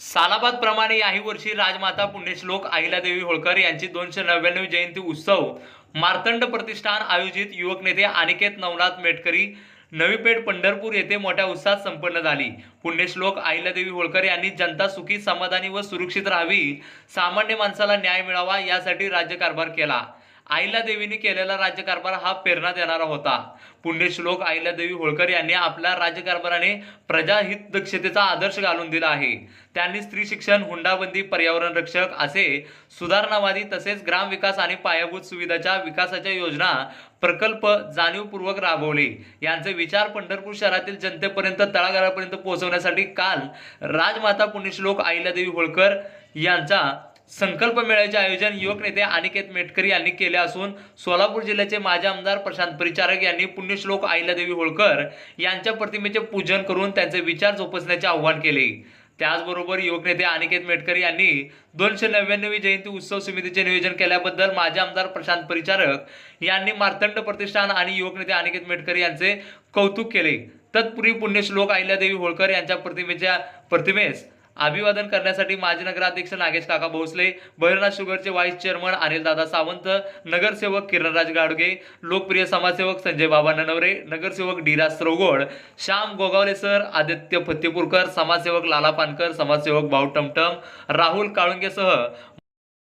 सालाबाद प्रमाणे याही वर्षी राजमाता पुण्यश्लोक अहिल्यादेवी होळकर यांची दोनशे नव्याण्णव जयंती उत्सव मार्तंड प्रतिष्ठान आयोजित युवक नेते अनिकेत नवनाथ मेटकरी नवी पेठ पंढरपूर येथे मोठ्या उत्साहात संपन्न झाली. पुण्यश्लोक अहिल्यादेवी होळकर यांनी जनता सुखी समाधानी व सुरक्षित राहावी सामान्य माणसाला न्याय मिळावा यासाठी राज्यकारभार केला. अहिल्यादेवीने केलेला राज्यकारभार हा प्रेरणा देणारा होता. पुण्यश्लोक अहिल्यादेवी होळकर यांनी आपल्या राज्यकारभाराने प्रजाहित दक्षतेचा आदर्श घालून दिला आहे. त्यांनी स्त्री शिक्षण हुंडाबंदी पर्यावरण रक्षक असे सुधारणावादी तसेच ग्रामविकास आणि पायाभूत सुविधाच्या विकासाच्या योजना प्रकल्प जाणीवपूर्वक राबवले. यांचे विचार पंढरपूर शहरातील जनतेपर्यंत तळागाळापर्यंत पोहोचवण्यासाठी काल राजमाता पुण्यश्लोक अहिल्यादेवी होळकर यांचा संकल्प मेळ्याचे आयोजन युवक नेते अनिकेत मेटकरी यांनी केले असून सोलापूर जिल्ह्याचे माजी आमदार प्रशांत परिचारक यांनी पुण्यश्लोक अहिल्यादेवी होळकर यांच्या प्रतिमेचे पूजन करून त्यांचे विचार जोपासण्याचे आवाहन केले. त्याचबरोबर युवक नेते अनिकेत मेटकरी यांनी दोनशे नव्याण्णवी जयंती उत्सव समितीचे नियोजन केल्याबद्दल माजी आमदार प्रशांत परिचारक यांनी मार्तंड प्रतिष्ठान आणि युवक नेते अनिकेत मेटकरी यांचे कौतुक केले. तत्पूर्वी पुण्यश्लोक अहिल्यादेवी होळकर यांच्या प्रतिमेच्या प्रतिमेस अभिवादन करण्यासाठी माजी नगराध्यक्ष नागेश काका भोसले भैरनाथ शुगरचे व्हाईस चेअरमन अनिलदादा सावंत नगरसेवक किरणराज गाडगे लोकप्रिय समाजसेवक संजय बाबा ननवरे नगरसेवक ढिराज स्रोगोड श्याम गोगावले सर आदित्य फत्तेपूरकर समाजसेवक लाला पानकर समाजसेवक भाऊ टमटम राहुल काळुंगेसह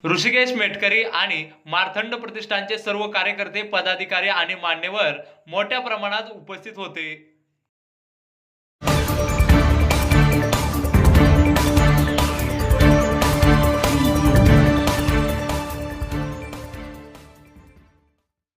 ऋषिकेश मेटकरी आणि मार्थंड प्रतिष्ठानचे सर्व कार्यकर्ते पदाधिकारी आणि मान्यवर मोठ्या प्रमाणात उपस्थित होते.